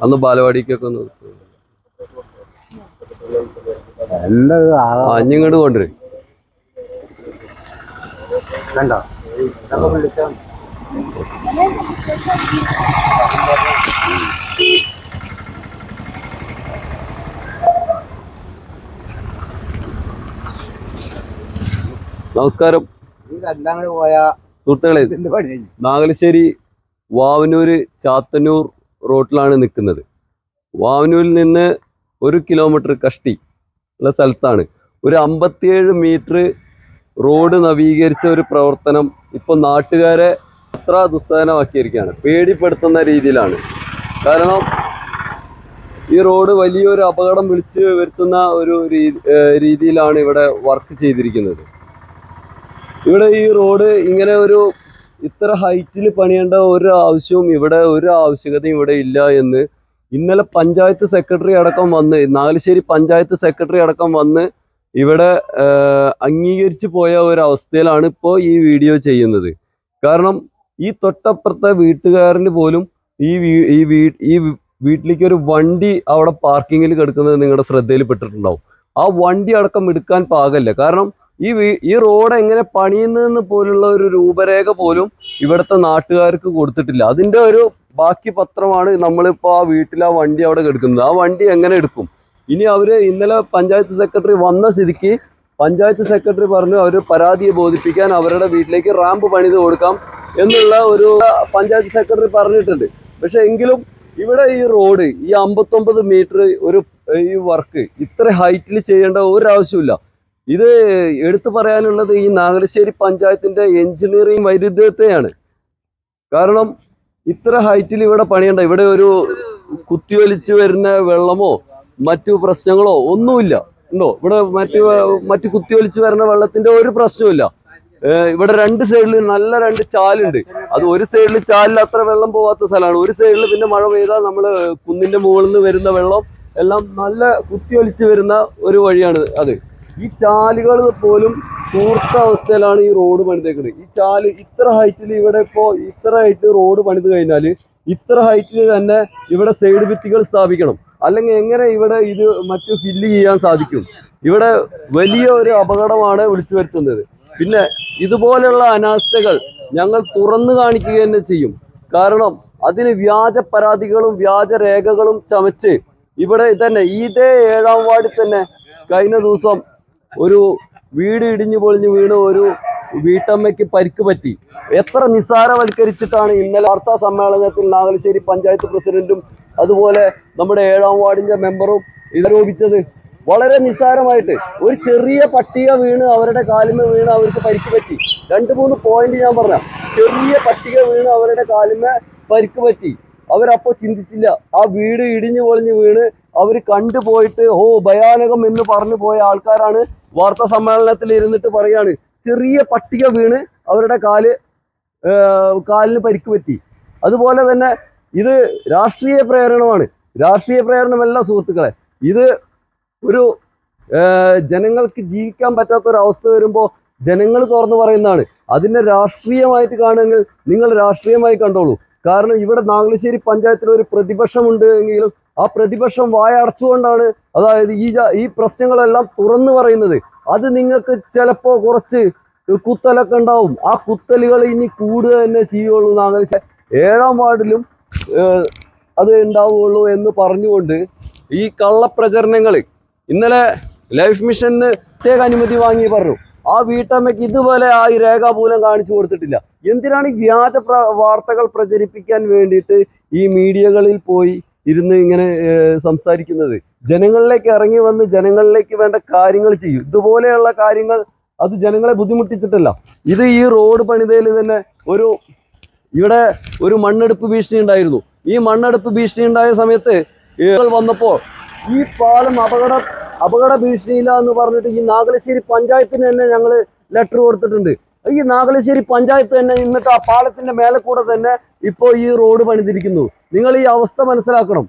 അന്ന് ബാലവാടിക്കൊക്കെ ഒന്ന് അഞ്ഞിങ്ങോട്ട് കൊണ്ടുവരും. കണ്ടോ വിളിക്കാം നമസ്കാരം. പോയാ സുഹൃത്തുക്കളെ നാഗലശ്ശേരി വാവനൂര് ചാത്തന്നൂർ റോട്ടിലാണ് നിൽക്കുന്നത്. വാവനൂരിൽ നിന്ന് ഒരു കിലോമീറ്റർ കഷ്ടി ഉള്ള സ്ഥലത്താണ്. ഒരു അമ്പത്തിയേഴ് മീറ്റർ റോഡ് നവീകരിച്ച ഒരു പ്രവർത്തനം ഇപ്പോൾ നാട്ടുകാരെ അത്ര ദുസ്സഹനമാക്കിയിരിക്കുകയാണ്. പേടിപ്പെടുത്തുന്ന രീതിയിലാണ്. കാരണം ഈ റോഡ് വലിയൊരു അപകടം വിളിച്ച് വരുത്തുന്ന ഒരു രീതിയിലാണ് ഇവിടെ വർക്ക് ചെയ്തിരിക്കുന്നത്. ഇവിടെ ഈ റോഡ് ഇങ്ങനെ ഒരു ഇത്ര ഹൈറ്റിൽ പണിയേണ്ട ഒരു ആവശ്യവും ഇവിടെ ഒരു ആവശ്യകതയും ഇവിടെ ഇല്ല എന്ന് ഇന്നലെ പഞ്ചായത്ത് സെക്രട്ടറി അടക്കം വന്ന് നാഗലശ്ശേരി പഞ്ചായത്ത് സെക്രട്ടറി അടക്കം വന്ന് ഇവിടെ അംഗീകരിച്ചു പോയ ഒരു അവസ്ഥയിലാണ് ഇപ്പോൾ ഈ വീഡിയോ ചെയ്യുന്നത്. കാരണം ഈ തൊട്ടപ്പുറത്തെ വീട്ടുകാരന് പോലും ഈ ഈ ഈ വീട്ടിലേക്ക് ഒരു വണ്ടി അവിടെ പാർക്കിങ്ങിൽ കിടക്കുന്നത് നിങ്ങളുടെ ശ്രദ്ധയിൽ പെട്ടിട്ടുണ്ടാവും ആ വണ്ടി അടക്കം എടുക്കാൻ പാകല്ല. കാരണം ഈ ഈ റോഡ് എങ്ങനെ പണിയുന്നതെന്ന് പോലുള്ള ഒരു രൂപരേഖ പോലും ഇവിടുത്തെ നാട്ടുകാർക്ക് കൊടുത്തിട്ടില്ല. അതിന്റെ ഒരു ബാക്കി പത്രമാണ് നമ്മളിപ്പോൾ ആ വീട്ടിൽ ആ വണ്ടി അവിടെ കിടക്കുന്നത്. ആ വണ്ടി എങ്ങനെ എടുക്കും? ഇനി അവർ ഇന്നലെ പഞ്ചായത്ത് സെക്രട്ടറി വന്ന സ്ഥിതിക്ക് പഞ്ചായത്ത് സെക്രട്ടറി പറഞ്ഞു അവർ പരാതിയെ ബോധിപ്പിക്കാൻ അവരുടെ വീട്ടിലേക്ക് റാമ്പ് പണിത് കൊടുക്കാം എന്നുള്ള ഒരു പഞ്ചായത്ത് സെക്രട്ടറി പറഞ്ഞിട്ടുണ്ട്. പക്ഷെ എങ്കിലും ഇവിടെ ഈ റോഡ് ഈ അമ്പത്തൊമ്പത് മീറ്റർ ഒരു ഈ വർക്ക് ഇത്ര ഹൈറ്റിൽ ചെയ്യേണ്ട ഒരു ആവശ്യമില്ല ഇത് എടുത്തു പറയാനുള്ളത് ഈ നാഗലശ്ശേരി പഞ്ചായത്തിന്റെ എഞ്ചിനീയറിംഗ് വൈരുദ്ധ്യത്തെയാണ്. കാരണം ഇത്ര ഹൈറ്റിൽ ഇവിടെ പണിയണ്ട. ഇവിടെ ഒരു കുത്തിയൊലിച്ച് വരുന്ന വെള്ളമോ മറ്റു പ്രശ്നങ്ങളോ ഒന്നുമില്ല. ഉണ്ടോ? ഇവിടെ മറ്റു മറ്റു കുത്തിയൊലിച്ച് വരുന്ന വെള്ളത്തിന്റെ ഒരു പ്രശ്നവുമില്ല ഇവിടെ രണ്ട് സൈഡിൽ നല്ല രണ്ട് ചാലുണ്ട്. അത് ഒരു സൈഡിൽ ചാലിൽ അത്ര വെള്ളം പോവാത്ത സ്ഥലമാണ്. ഒരു സൈഡിൽ പിന്നെ മഴ പെയ്താൽ നമ്മൾ കുന്നിന്റെ മുകളിൽ നിന്ന് വരുന്ന വെള്ളം എല്ലാം നല്ല കുത്തിയൊലിച്ച് വരുന്ന ഒരു വഴിയാണ് അത്. ഈ ചാലുകൾ പോലും തൂർത്ത അവസ്ഥയിലാണ് ഈ റോഡ് പണിതേക്കുന്നത് ഈ ചാൽ ഇത്ര ഹൈറ്റിൽ ഇവിടെ ഇപ്പോൾ ഇത്ര ഹൈറ്റ് റോഡ് പണിത് കഴിഞ്ഞാൽ ഇത്ര ഹൈറ്റിൽ തന്നെ ഇവിടെ സൈഡ് ഭിത്തികൾ സ്ഥാപിക്കണം. അല്ലെങ്കിൽ എങ്ങനെ ഇവിടെ ഇത് മറ്റു ഫില്ല് ചെയ്യാൻ സാധിക്കും? ഇവിടെ വലിയ ഒരു അപകടമാണ് വിളിച്ചു വരുത്തുന്നത്. പിന്നെ ഇതുപോലെയുള്ള അനാസ്ഥകൾ ഞങ്ങൾ തുറന്നു കാണിക്കുക തന്നെ ചെയ്യും. കാരണം അതിന് വ്യാജ പരാതികളും വ്യാജ രേഖകളും ചമച്ച് ഇവിടെ തന്നെ ഇതേ ഏഴാം വാർഡിൽ തന്നെ കഴിഞ്ഞ ദിവസം ഒരു വീട് ഇടിഞ്ഞു പൊളിഞ്ഞു വീണ് ഒരു വീട്ടമ്മയ്ക്ക് പരിക്ക് പറ്റി. എത്ര നിസ്സാരവൽക്കരിച്ചിട്ടാണ് ഇന്നലെ വാർത്താ സമ്മേളനത്തിൽ നാഗലശ്ശേരി പഞ്ചായത്ത് പ്രസിഡന്റും അതുപോലെ നമ്മുടെ ഏഴാം വാർഡിന്റെ മെമ്പറും ഇതാരോപിച്ചത്? വളരെ നിസ്സാരമായിട്ട് ഒരു ചെറിയ പട്ടിക വീണ് അവരുടെ കാലിമ വീണ് അവർക്ക് പരിക്ക് പറ്റി. രണ്ട് മൂന്ന് പോയിന്റ് ഞാൻ പറഞ്ഞ. ചെറിയ പട്ടിക വീണ് അവരുടെ കാലിമ പരിക്ക് പറ്റി. അവരപ്പോ ചിന്തിച്ചില്ല. ആ വീട് ഇടിഞ്ഞു പൊളിഞ്ഞു വീണ് അവർ കണ്ടുപോയിട്ട് ഓ ഭയാനകം എന്ന് പറഞ്ഞു പോയ ആൾക്കാരാണ് വാർത്താ സമ്മേളനത്തിൽ ഇരുന്നിട്ട് പറയാണ് ചെറിയ പട്ടിക വീണ് അവരുടെ കാൽ കാലിന് പരിക്ക് പറ്റി. അതുപോലെ തന്നെ ഇത് രാഷ്ട്രീയ പ്രേരണമാണ്. രാഷ്ട്രീയ പ്രേരണമല്ല സുഹൃത്തുക്കളെ ഇത് ഒരു ജനങ്ങൾക്ക് ജീവിക്കാൻ പറ്റാത്ത ഒരു അവസ്ഥ വരുമ്പോൾ ജനങ്ങൾ തുറന്നു പറയുന്നതാണ്. അതിനെ രാഷ്ട്രീയമായിട്ട് കാണുമെങ്കിൽ നിങ്ങൾ രാഷ്ട്രീയമായി കണ്ടോളൂ. കാരണം ഇവിടെ നാഗലശ്ശേരി പഞ്ചായത്തിൽ ഒരു പ്രതിപക്ഷമുണ്ട് എങ്കിലും ആ പ്രതിപക്ഷം വായ അടച്ചുകൊണ്ടാണ് അതായത് ഈ ഈ പ്രശ്നങ്ങളെല്ലാം തുറന്നു പറയുന്നത്. അത് നിങ്ങൾക്ക് ചിലപ്പോ കുറച്ച് കുത്തലൊക്കെ ഉണ്ടാവും. ആ കുത്തലുകൾ ഇനി കൂടുക തന്നെ ചെയ്യുള്ളൂ നാഗലശ്ശേരി ഏഴാം വാർഡിലും അത് ഉണ്ടാവുള്ളൂ എന്ന് പറഞ്ഞുകൊണ്ട് ഈ കള്ളപ്രചരണങ്ങൾ ഇന്നലെ ലൈഫ് മിഷന് പ്രത്യേക അനുമതി വാങ്ങി പറഞ്ഞു. ആ വീട്ടമ്മയ്ക്ക് ഇതുപോലെ ആ ഈ രേഖാമൂലം കാണിച്ചു കൊടുത്തിട്ടില്ല. എന്തിനാണ് വ്യാജ വാർത്തകൾ പ്രചരിപ്പിക്കാൻ വേണ്ടിയിട്ട് ഈ മീഡിയകളിൽ പോയി ഇരുന്ന് ഇങ്ങനെ സംസാരിക്കുന്നത്? ജനങ്ങളിലേക്ക് ഇറങ്ങി വന്ന് ജനങ്ങളിലേക്ക് വേണ്ട കാര്യങ്ങൾ ചെയ്യും. ഇതുപോലെയുള്ള കാര്യങ്ങൾ അത് ജനങ്ങളെ ബുദ്ധിമുട്ടിച്ചിട്ടല്ല. ഇത് ഈ റോഡ് പണിതയിൽ തന്നെ ഒരു ഇവിടെ ഒരു മണ്ണെടുപ്പ് ഭീഷണി ഉണ്ടായിരുന്നു. ഈ മണ്ണെടുപ്പ് ഭീഷണി ഉണ്ടായ സമയത്ത് വന്നപ്പോൾ ഈ പാലം അപകട അപകട ഭീഷണിയില്ല എന്ന് പറഞ്ഞിട്ട് ഈ നാഗലശ്ശേരി പഞ്ചായത്തിന് തന്നെ ഞങ്ങൾ ലെറ്റർ കൊടുത്തിട്ടുണ്ട്. ഈ നാഗലശ്ശേരി പഞ്ചായത്ത് തന്നെ എന്നിട്ട് ആ പാലത്തിന്റെ മേലെ കൂടെ തന്നെ ഇപ്പോൾ ഈ റോഡ് പണിതിരിക്കുന്നു. നിങ്ങൾ ഈ അവസ്ഥ മനസ്സിലാക്കണം.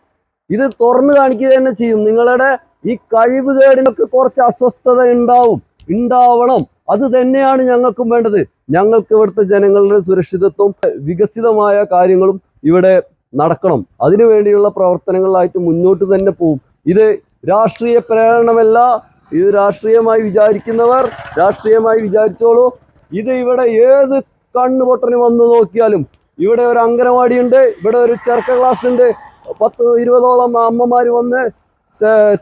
ഇത് തുറന്നു കാണിക്കുക തന്നെ ചെയ്യും. നിങ്ങളുടെ ഈ കഴിവുകേടിനൊക്കെ കുറച്ച് അസ്വസ്ഥത ഉണ്ടാവും. ഉണ്ടാവണം. അത് തന്നെയാണ് ഞങ്ങൾക്കും വേണ്ടത്. ഞങ്ങൾക്ക് ഇവിടുത്തെ ജനങ്ങളുടെ സുരക്ഷിതത്വം വികസിതമായ കാര്യങ്ങളും ഇവിടെ നടക്കണം. അതിനു വേണ്ടിയുള്ള പ്രവർത്തനങ്ങളിലായിട്ട് മുന്നോട്ട് തന്നെ പോകും ഇത് രാഷ്ട്രീയ പ്രേരണമല്ല. ഇത് രാഷ്ട്രീയമായി വിചാരിക്കുന്നവർ രാഷ്ട്രീയമായി വിചാരിച്ചോളൂ. ഇത് ഇവിടെ ഏത് കണ്ണുപൊട്ടന് വന്ന് നോക്കിയാലും ഇവിടെ ഒരു അംഗനവാടി ഉണ്ട് ഇവിടെ ഒരു ചെറുക്ക ക്ലാസ് ഉണ്ട് പത്ത് ഇരുപതോളം അമ്മമാര് വന്ന്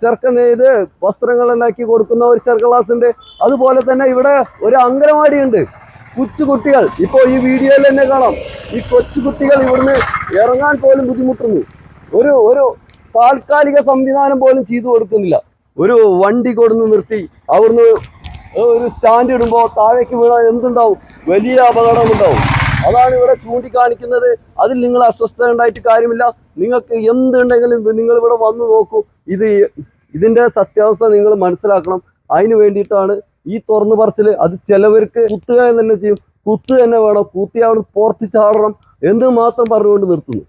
ചെറുക്ക നെയ്ത് വസ്ത്രങ്ങൾ ഉണ്ടാക്കി കൊടുക്കുന്ന ഒരു ചെറുക്ക ക്ലാസ് ഉണ്ട് അതുപോലെ തന്നെ ഇവിടെ ഒരു അംഗനവാടി ഉണ്ട് കൊച്ചു കുട്ടികൾ ഇപ്പോൾ ഈ വീഡിയോയിൽ തന്നെ കാണാം. ഈ കൊച്ചു കുട്ടികൾ ഇവിടുന്ന് ഇറങ്ങാൻ പോലും ബുദ്ധിമുട്ടുന്നു. ഒരു ഒരു താൽക്കാലിക സംവിധാനം പോലും ചെയ്തു കൊടുക്കുന്നില്ല. ഒരു വണ്ടി കൊടുന്ന് നിർത്തി അവിടുന്ന് ഒരു സ്റ്റാൻഡ് ഇടുമ്പോൾ താഴേക്ക് വീണാൽ എന്തുണ്ടാവും? വലിയ അപകടം ഉണ്ടാവും അതാണ് ഇവിടെ ചൂണ്ടിക്കാണിക്കുന്നത്. അതിൽ നിങ്ങൾ അസ്വസ്ഥത ഉണ്ടായിട്ട് കാര്യമില്ല. നിങ്ങൾക്ക് എന്തുണ്ടെങ്കിലും നിങ്ങൾ ഇവിടെ വന്നു നോക്കൂ. ഇത് ഇതിന്റെ സത്യാവസ്ഥ നിങ്ങൾ മനസ്സിലാക്കണം. അതിന് വേണ്ടിയിട്ടാണ് ഈ തുറന്നു പറച്ചിൽ. അത് ചിലവർക്ക് കുത്തുക എന്ന് തന്നെ ചെയ്യും. കുത്തു തന്നെ വേണം. കുത്തി അവിടെ ചാടണം. എന്ന് മാത്രം പറഞ്ഞുകൊണ്ട് നിർത്തുന്നു.